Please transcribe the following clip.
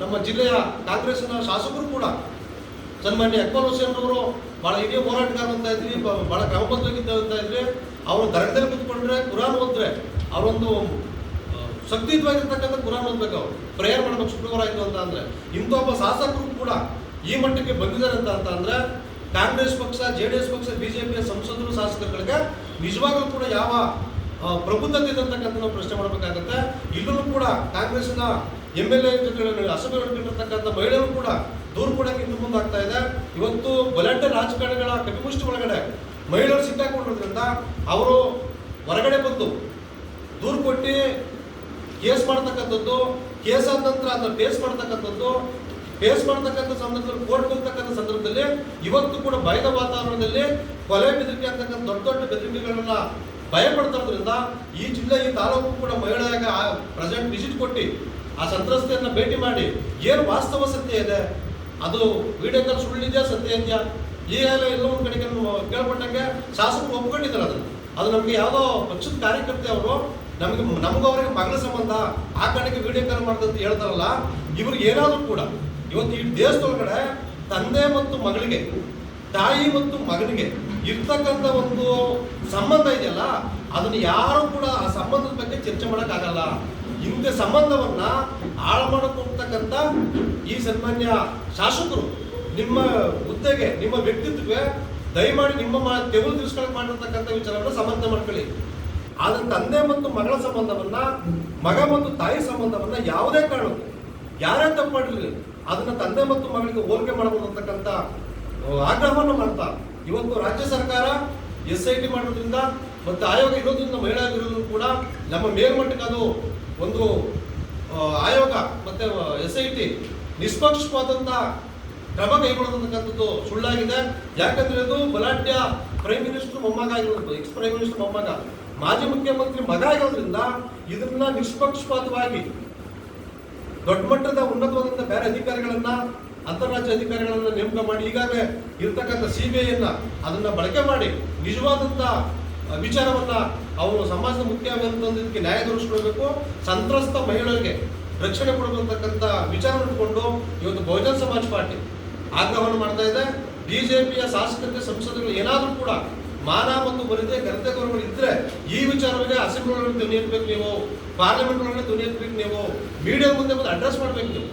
ನಮ್ಮ ಜಿಲ್ಲೆಯ ಕಾಂಗ್ರೆಸ್ನ ಶಾಸಕರು ಕೂಡ ಸನ್ಮಾನ್ಯ ಅಕ್ಬಲ್ ಹುಸೇನ್ ಅವರು ಬಹಳ ಹಿರಿಯ ಹೋರಾಟಗಾರ ಅಂತ ಇದ್ರಿ, ಬ- ಬಹಳ ಕ್ರಮಬದ್ಧವಾಗಿದ್ದ ಅಂತ ಇದ್ರಿ, ಅವರು ದರ್ಗದಲ್ಲಿ ಕುತ್ಕೊಂಡ್ರೆ ಕುರಾನ್ ಓದಿದ್ರೆ ಅವರೊಂದು ಶಕ್ತಿಯುತವಾಗಿರ್ತಕ್ಕಂಥ ಕುರಾನ್ ಓದ್ಬೇಕು ಅವರು. ಪ್ರೇಯರ್ ಮಾಡ್ಬೇಕು ಶುಕ್ರವಾರ ಆಯಿತು ಅಂತ ಅಂದ್ರೆ. ಇಂಥ ಒಬ್ಬ ಶಾಸಕರು ಕೂಡ ಈ ಮಟ್ಟಕ್ಕೆ ಬಂದಿದ್ದಾರೆ ಅಂತ ಅಂತ ಅಂದ್ರೆ ಕಾಂಗ್ರೆಸ್ ಪಕ್ಷ ಜೆ ಡಿ ಎಸ್ ಪಕ್ಷ ಬಿಜೆಪಿಯ ಸಂಸದರು, ಶಾಸಕರುಗಳಿಗೆ ನಿಜವಾಗ್ಲೂ ಕೂಡ ಯಾವ ಪ್ರಬುದ್ಧತೆ ಇದೆ ಅಂತಕ್ಕಂಥ ನಾವು ಪ್ರಶ್ನೆ ಮಾಡಬೇಕಾಗತ್ತೆ. ಇಲ್ಲೂ ಕೂಡ ಕಾಂಗ್ರೆಸ್ನ ಎಂ ಎಲ್ ಎ ಜೊತೆ ಅಸಭೆ ಹೊರಟಿರ್ತಕ್ಕಂಥ ಮಹಿಳೆಯರು ಕೂಡ ದೂರು ಕೊಡಕ್ಕೆ ಇನ್ನು ಮುಂದಾಗ್ತಾ ಇದೆ. ಇವತ್ತು ಬಲಾಢ್ಯ ರಾಜಕಾರಣಿಗಳ ಕಪಿಮುಷ್ಟಿ ಒಳಗಡೆ ಮಹಿಳೆಯರು ಸಿಕ್ಕಾಕೊಂಡಿರೋದ್ರಿಂದ ಅವರು ಹೊರಗಡೆ ಬಂದು ದೂರು ಕೊಟ್ಟು ಕೇಸ್ ಮಾಡ್ತಕ್ಕಂಥದ್ದು, ಕೇಸ್ ಆದ ನಂತರ ಅದನ್ನು ಫೇಸ್ ಮಾಡ್ತಕ್ಕಂಥದ್ದು ಫೇಸ್ ಮಾಡ್ತಕ್ಕಂಥ ಸಂದರ್ಭದಲ್ಲಿ ಕೋರ್ಟ್ ಬರ್ತಕ್ಕಂಥ ಸಂದರ್ಭದಲ್ಲಿ ಇವತ್ತು ಕೂಡ ಭಯದ ವಾತಾವರಣದಲ್ಲಿ ಕೊಲೆ ಬೆದರಿಕೆ ಅಂತಕ್ಕಂಥ ದೊಡ್ಡ ದೊಡ್ಡ ಬೆದರಿಕೆಗಳನ್ನ ಭಯ ಪಡ್ತಾ ಈ ಜಿಲ್ಲೆ, ಈ ತಾಲೂಕು ಕೂಡ ಮಹಿಳೆಯಾಗ ಪ್ರೆಸೆಂಟ್ ವಿಸಿಟ್ ಕೊಟ್ಟು ಆ ಸಂತ್ರಸ್ತೆಯನ್ನು ಭೇಟಿ ಮಾಡಿ, ಏನು ವಾಸ್ತವ ಸತ್ಯ ಇದೆ? ಅದು ವಿಡಿಯೋ ಕಾಲ್ ಸುಳ್ಳಿದೆಯಾ, ಸತ್ಯ ಇದೆಯಾ? ಈಗಾಗಲೇ ಎಲ್ಲೋ ಒಂದು ಕಡೆಗೆ ಕೇಳ್ಪಟ್ಟಂಗೆ ಶಾಸಕರು ಒಪ್ಕೊಂಡಿದ್ದಾರೆ ಅದನ್ನು. ಅದು ನಮಗೆ ಯಾವುದೋ ಪಕ್ಷದ ಕಾರ್ಯಕರ್ತೆ ಅವರು, ನಮಗೆ ನಮಗೂ ಅವರಿಗೆ ಸಂಬಂಧ, ಆ ಕಡೆಗೆ ವಿಡಿಯೋ ಕಾಲ್ ಮಾಡಿದಂತ ಹೇಳ್ತಾರಲ್ಲ, ಇವ್ರಿಗೆ ಏನಾದರೂ ಕೂಡ, ಇವತ್ತು ಈ ದೇಶದೊಳಗಡೆ ತಂದೆ ಮತ್ತು ಮಗಳಿಗೆ, ತಾಯಿ ಮತ್ತು ಮಗನಿಗೆ ಇರ್ತಕ್ಕಂಥ ಒಂದು ಸಂಬಂಧ ಇದೆಯಲ್ಲ, ಅದನ್ನು ಯಾರು ಕೂಡ ಆ ಸಂಬಂಧದ ಬಗ್ಗೆ ಚರ್ಚೆ ಮಾಡೋಕ್ಕಾಗಲ್ಲ. ಇಂಥ ಸಂಬಂಧವನ್ನ ಹಾಳು ಮಾಡಿಕೊಡ್ತಕ್ಕಂಥ ಈ ಸನ್ಮಾನ್ಯ ಶಾಸಕರು ನಿಮ್ಮ ಹುದ್ದೆಗೆ, ನಿಮ್ಮ ವ್ಯಕ್ತಿತ್ವಕ್ಕೆ ದಯಮಾಡಿ ನಿಮ್ಮ ಮಾ ತೆಗುಲು ತಿರ್ಸ್ಕೊಳಕ್ ಮಾಡಿರ್ತಕ್ಕಂಥ ವಿಚಾರವನ್ನು ಸಮರ್ಥನೆ ಮಾಡ್ಕೊಳ್ಳಿ. ಆದ್ರೆ ತಂದೆ ಮತ್ತು ಮಗಳ ಸಂಬಂಧವನ್ನ, ಮಗ ಮತ್ತು ತಾಯಿ ಸಂಬಂಧವನ್ನ ಯಾವುದೇ ಕಾರಣ ಯಾರೇ ತಪ್ಪು ಮಾಡಿರಲಿ, ಅದನ್ನ ತಂದೆ ಮತ್ತು ಮಗಳಿಗೆ ಹೋಲಿಕೆ ಮಾಡಬಹುದು ಅಂತಕ್ಕಂಥ ಆಗ್ರಹವನ್ನು ಮಾಡ್ತಾ ಇವತ್ತು ರಾಜ್ಯ ಸರ್ಕಾರ ಎಸ್ ಐ ಟಿ ಮಾಡೋದ್ರಿಂದ ಮತ್ತು ಆಯೋಗ ಇರೋದ್ರಿಂದ ಮಹಿಳಾ ಕೂಡ ನಮ್ಮ ಮೇಲ್ಮಟ್ಟಕ್ಕೆ ಅದು ಒಂದು ಆಯೋಗ ಮತ್ತೆ ಎಸ್ ಐ ಟಿ ನಿಷ್ಪಕ್ಷವಾದಂತಹ ಕ್ರಮ ಕೈಗೊಳ್ಳತಕ್ಕಂಥದ್ದು ಸುಳ್ಳಾಗಿದೆ. ಯಾಕಂದ್ರೆ ಅದು ಬಲಾಢ್ಯ ಪ್ರೈಮ್ ಮಿನಿಸ್ಟರ್ ಮೊಮ್ಮಗ ಆಗಿರೋದು ಎಕ್ಸ್ ಪ್ರೈಮ್ ಮಿನಿಸ್ಟರ್ ಮೊಮ್ಮಗ. ಮಾಜಿ ಮುಖ್ಯಮಂತ್ರಿ ಮಗ ಆಗಿರೋದ್ರಿಂದ ಇದನ್ನ ನಿಷ್ಪಕ್ಷಪಾತವಾಗಿ ದೊಡ್ಡ ಮಟ್ಟದ ಉನ್ನತವಾದಂಥ ಬೇರೆ ಅಧಿಕಾರಿಗಳನ್ನ, ಅಂತಾರಾಜ್ಯ ಅಧಿಕಾರಿಗಳನ್ನ ನೇಮಕ ಮಾಡಿ, ಈಗಾಗಲೇ ಇರ್ತಕ್ಕಂಥ ಸಿ ಬಿ ಐಯನ್ನ ಅದನ್ನ ಬಳಕೆ ಮಾಡಿ ನಿಜವಾದಂಥ ವಿಚಾರವನ್ನ ಅವರು ಸಮಾಜದ ಮುಖ್ಯ ಅಂತಂದಕ್ಕೆ ನ್ಯಾಯ ದೊರಕಿಸ್ಕೊಳ್ಬೇಕು. ಸಂತ್ರಸ್ತ ಮಹಿಳೆಯರಿಗೆ ರಕ್ಷಣೆ ಕೊಡಬೇಕಂತಕ್ಕಂಥ ವಿಚಾರ ಇಟ್ಕೊಂಡು ಇವತ್ತು ಬಹುಜನ ಸಮಾಜ ಪಾರ್ಟಿ ಆಗ್ರಹವನ್ನು ಮಾಡ್ತಾ ಇದೆ. ಬಿಜೆಪಿಯ ಶಾಸಕರಿಗೆ ಸಂಸದರು ಏನಾದರೂ ಕೂಡ ಮಾನ ಮತ್ತು ಮರ್ಯಾದೆ, ಘನತೆ ಗೌರವಗಳು ಇದ್ರೆ ಈ ವಿಚಾರವಾಗಿ ಅಸೆಂಬ್ಲಿ ಒಳಗಡೆ ಧ್ವನಿ ಎತ್ತಬೇಕು ನೀವು ಪಾರ್ಲಿಮೆಂಟ್ ಒಳಗಡೆ ಧ್ವನಿ ಎತ್ತಬೇಕು ನೀವು, ಮೀಡಿಯಾ ಮುಂದೆ ಬಂದು ಅಡ್ರೆಸ್ ಮಾಡ್ಬೇಕು ನೀವು.